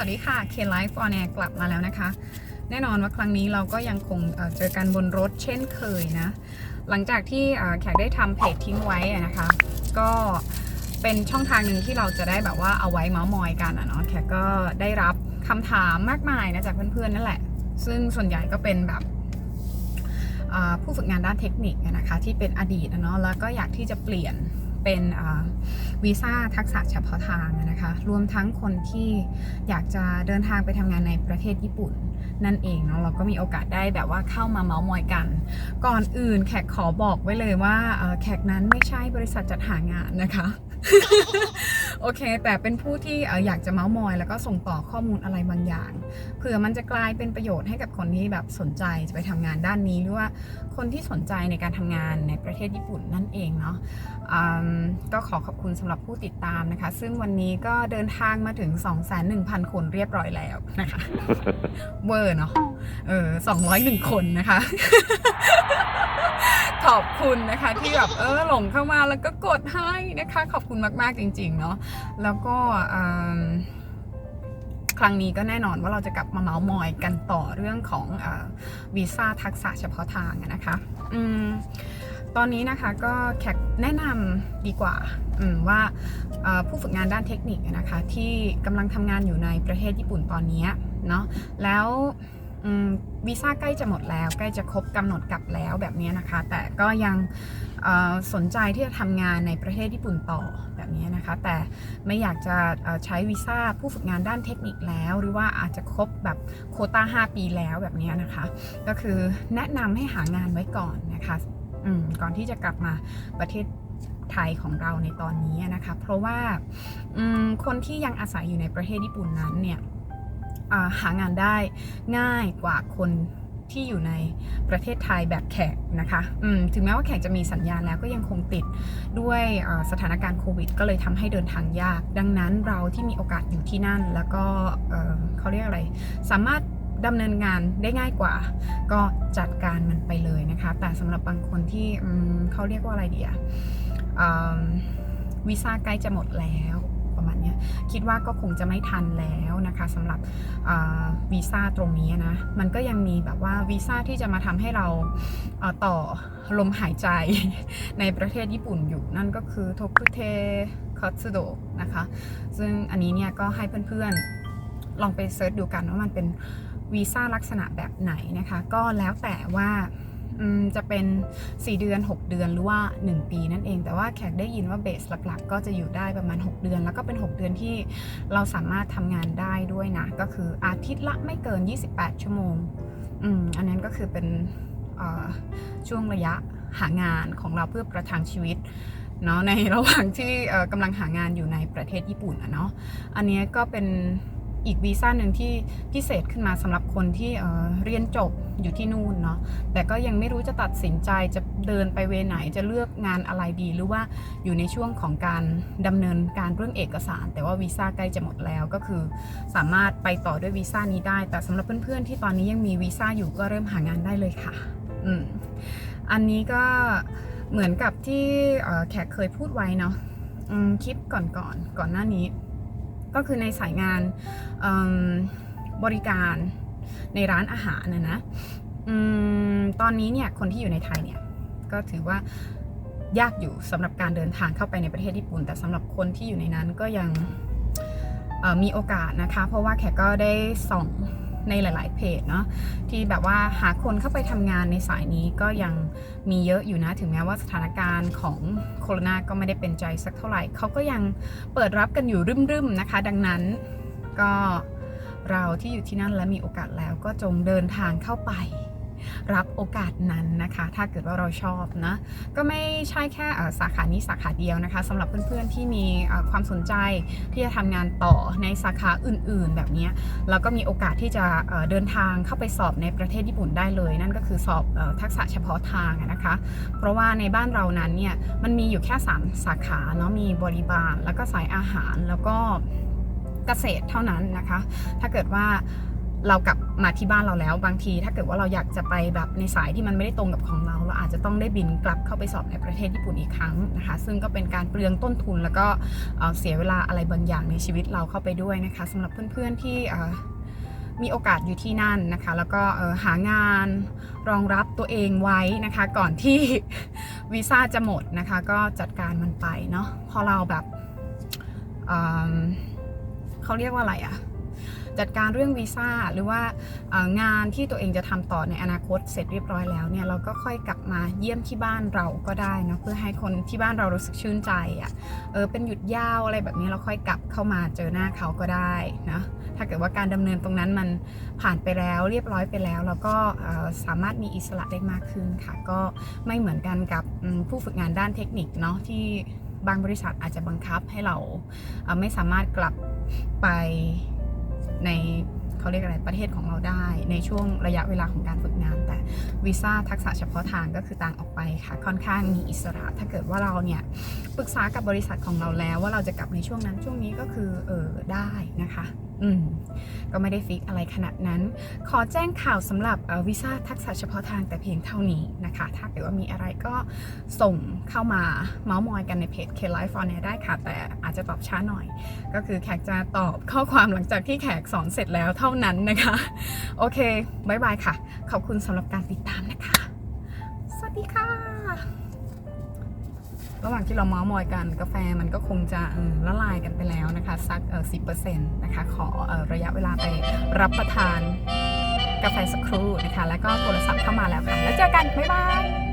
วัสดีค่ะ K Life on Air กลับมาแล้วนะคะ แน่นอนว่าครั้งนี้เราก็ยังคงเจอกันบนรถเช่นเคยนะ หลังจากที่แขกได้ทำเพจทิ้งไว้นะคะ ก็เป็นช่องทางหนึ่งที่เราจะได้แบบว่าเอาไว้เมาส์มอยกันอะเนาะแขกก็ได้รับคำถามมากมายนะจากเพื่อนๆนั่นแหละ ซึ่งส่วนใหญ่ก็เป็นแบบผู้ฝึกงานด้านเทคนิคนะคะที่เป็นอดีตอะเนาะแล้วก็อยากที่จะเปลี่ยนเป็น วีซ่าทักษะเฉพาะทางนะคะ รวมทั้งคนที่อยากจะเดินทางไปทำงานในประเทศญี่ปุ่น นั่นเองเนาะเราก็มีโอกาสได้แบบว่าเข้ามาเมาส์มอยกัน ก่อนอื่นแขกขอบอกไว้เลยว่าแขกนั้นไม่ใช่บริษัทจัดหางานนะคะโอเค แต่เป็นผู้ที่อยากจะเมาส์มอย แล้วก็ส่งต่อข้อมูลอะไรบางอย่างเผื่อมันจะกลายเป็นประโยชน์ให้กับคนที่แบบสนใจจะไปทำงานด้านนี้หรือว่าคนที่สนใจในการทำงานในประเทศญี่ปุ่นนั่นเองเนาะอืมก็ขอขอบคุณสำหรับผู้ติดตามนะคะ ซึ่งวันนี้ก็เดินทางมาถึง 2,100,000 คนเรียบร้อยแล้วนะคะ เวอร์เนาะเออ201 คนนะคะ ขอบคุณนะคะที่แบบเออหลงเข้ามาแล้วก็กดให้นะคะ ขอบคุณมากๆจริง ๆ เนาะแล้วก็อืมครั้งนี้ก็แน่นอนว่าเราจะกลับมาเมาส์มอยกันต่อเรื่องของอาวีซ่าทักษะเฉพาะทางอะนะคะ อืม ตอนนี้นะคะก็แขกแนะนำดีกว่าว่าผู้ฝึกงานด้านเทคนิคนะคะที่กำลังทำงานอยู่ในประเทศญี่ปุ่นตอนนี้เนาะแล้ววีซ่าใกล้จะหมดแล้ว ใกล้จะครบกำหนดกลับแล้วแบบนี้นะคะ แต่ก็ยังสนใจที่จะทำงานในประเทศญี่ปุ่นต่อแบบนี้นะคะ แต่ไม่อยากจะใช้วีซ่าผู้ฝึกงานด้านเทคนิคแล้ว หรือว่าอาจจะครบแบบโคต้า5 ปีแล้วแบบนี้นะคะ ก็คือแนะนำให้หางานไว้ก่อนนะคะ ก่อนที่จะกลับมาประเทศไทยของเราในตอนนี้นะคะ เพราะว่าคนที่ยังอาศัยอยู่ในประเทศญี่ปุ่นนั้นเนี่ยาหางานได้ง่ายกว่าคนที่อยู่ในประเทศไทยแบบแขกนะคะถึงแม้ว่าแขกจะมีสัญญาณแล้วก็ยังคงติดด้วยสถานการณ์โควิด ก็เลยทำให้เดินทางยาก ดังนั้นเราที่มีโอกาสอยู่ที่นั่น แล้วก็เเขาเรียกอะไร สามารถ ดำเนินงานได้ง่ายกว่า ก็จัดการมันไปเลยนะคะ แต่สำหรับบางคนที่เขาเรียกว่าอะไรเดียวีซ่าใกล้จะหมดแล้วประมาณนี้คิดว่าก็คงจะไม่ทันแล้วนะคะสำหรับวีซ่าตรงนี้นะมันก็ยังมีแบบว่าวีซ่าที่จะมาทำให้เราเต่อลมหายใจในประเทศญี่ปุ่นอยู่นั่นก็คือโทคุเทค t ต u โดนะคะซึ่งอันนี้เนี่ยก็ให้เพื่อนๆ ลองไปเซิร์ชดูกันว่ามันเป็น วีซ่าลักษณะแบบไหนนะคะ ก็แล้วแต่ว่าจะเป็น 4 เดือน 6 เดือนหรือว่า 1 ปีนั่นเอง แต่ว่าแขกได้ยินว่าเบสหลักๆ ก็จะอยู่ได้ประมาณ 6 เดือน แล้วก็เป็น 6 เดือนที่เราสามารถทำงานได้ด้วยนะ ก็คืออาทิตย์ละไม่เกิน 28 ชั่วโมงอืมอันนั้นก็คือเป็นช่วงระยะหางานของเราเพื่อประทังชีวิตเนาะในระหว่างที่กำลังหางานอยู่ในประเทศญี่ปุ่นอะเนาะอันนี้ก็เป็น อีกวีซ่าหนึ่งที่พิเศษขึ้นมาสำหรับคนที่เเรียนจบอยู่ที่นู่นเนาะแต่ก็ยังไม่รู้จะตัดสินใจจะเดินไปเวไหนจะเลือกงานอะไรดี หรือว่าอยู่ในช่วงของการดำเนินการเรื่องเอกสาร แต่ว่าวีซ่าใกล้จะหมดแล้วก็คือ สามารถไปต่อด้วยวีซ่านี้ได้ แต่สำหรับเพื่อนๆที่ตอนนี้ยังมีวีซ่าอยู่ก็เริ่มหางานได้เลยค่ะอืมอันนี้ก็เหมือนกับที่แขกเคยพูดไว้เนาะคลิปก่อนๆก่อนก่อนหน้านี้ ก็คือในสายงานบริการในร้านอาหารนะนะอตอนนี้เนี่ยคนที่อยู่ในไทยเนี่ยก็ถือว่ายากอยู่สำหรับการเดินทางเข้าไปในประเทศญี่ปุ่น แต่สำหรับคนที่อยู่ในนั้นก็ยังมีโอกาสนะคะ เพราะว่าแขกก็ได้ส่อง ในหลาย ๆ เพจเนาะที่แบบว่าหาคนเข้าไปทำงานในสายนี้ก็ยังมีเยอะอยู่นะ ถึงแม้ว่าสถานการณ์ของโควิดก็ไม่ได้เป็นใจสักเท่าไหร่เขาก็ยังเปิดรับกันอยู่รึมๆนะคะ ดังนั้นก็เราที่อยู่ที่นั่นและมีโอกาสแล้วก็จงเดินทางเข้าไป รับโอกาสนั้นนะคะ ถ้าเกิดว่าเราชอบนะ ก็ไม่ใช่แค่สาขานี้สาขาเดียวนะคะสำหรับเพื่อนๆที่มีความสนใจที่จะทำงานต่อในสาขาอื่นๆ แบบนี้แล้วก็มีโอกาสที่จะเดินทางเข้าไปสอบในประเทศญี่ปุ่นได้เลย นั่นก็คือสอบอทักษะเฉพาะทางนะคะ เพราะว่าในบ้านเรานั้นเนี่ยมันมีอยู่แค่ 3 สาขาเนาะมีบริบาล แล้วก็สายอาหารแล้วก็เกษตรเท่านั้นนะคะ ถ้าเกิดว่า เรากลับมาที่บ้านเราแล้ว บางที ถ้าเกิดว่าเราอยากจะไปแบบในสายที่มันไม่ได้ตรงกับของเรา เราอาจจะต้องได้บินกลับเข้าไปสอบในประเทศญี่ปุ่นอีกครั้งนะคะ ซึ่งก็เป็นการเปลืองต้นทุนแล้วก็เเสียเวลาอะไรบางอย่างในชีวิตเราเข้าไปด้วยนะคะสำหรับเพื่อนๆที่มีโอกาสอยู่ที่นั่นนะคะ แล้วก็หางานรองรับตัวเองไว้นะคะ ก่อนที่วีซ่าจะหมดนะคะ ก็จัดการมันไปเนาะพอเราแบบเเขาเรียกว่าอะไรอะ จัดการเรื่องวีซ่าหรือว่างานที่ตัวเองจะทำต่อในอนาคตเสร็จเรียบร้อยแล้วเนี่ยเราก็ค่อยกลับมาเยี่ยมที่บ้านเราก็ได้เนาะเพื่อให้คนที่บ้านเรารู้สึกชื่นใจอะ่ะเออเป็นหยุดยาวอะไรแบบนี้เราค่อยกลับเข้ามาเจอหน้าเขาก็ได้นะถ้าเกิดว่าการดำเนินตรงนั้นมันผ่านไปแล้วเรียบร้อยไปแล้วเราก็สามารถมีอิสระได้มากขึ้นค่ะ ก็ไม่เหมือนกันกับผู้ฝึกงานด้านเทคนิคเนาะที่บางบริษัทอาจจะบังคับให้เราไม่สามารถกลับไป ในเขาเรียกอะไรประเทศของเราได้ ในช่วงระยะเวลาของการฝึกงาน แต่วีซ่าทักษะเฉพาะทางก็คือต่างออกไปค่ะ ค่อนข้างมีอิสระ ถ้าเกิดว่าเราเนี่ยปรึกษากับบริษัทของเราแล้วว่าเราจะกลับในช่วงนั้นช่วงนี้ก็คือเออได้นะคะ อืมก็ไม่ได้ฟิกอะไรขนาดนั้น ขอแจ้งข่าวสำหรับวีซ่าทักษะเฉพาะทางแต่เพียงเท่านี้นะคะ ถ้าเกิดว่ามีอะไรก็ส่งเข้ามาเมาส์มอยกันในเพจ K Life on ได้ค่ะ แต่อาจจะตอบช้าหน่อย ก็คือแขกจะตอบข้อความหลังจากที่แขกสอนเสร็จแล้วเท่านั้นนะคะ โอเคบายบายค่ะ ขอบคุณสำหรับการติดตามนะคะ สวัสดีค่ะ ระหว่างที่เราเมาส์มอยกันกาแฟมันก็คงจะละลายกันไปแล้วนะคะ สักสิบเปอร์เซ็นต์นะคะขออระยะเวลาไปรับประทานกาแฟสักครู่นะคะ แล้วก็โทรศัพท์เข้ามาแล้วค่ะ แล้วเจอกัน บ๊ายบาย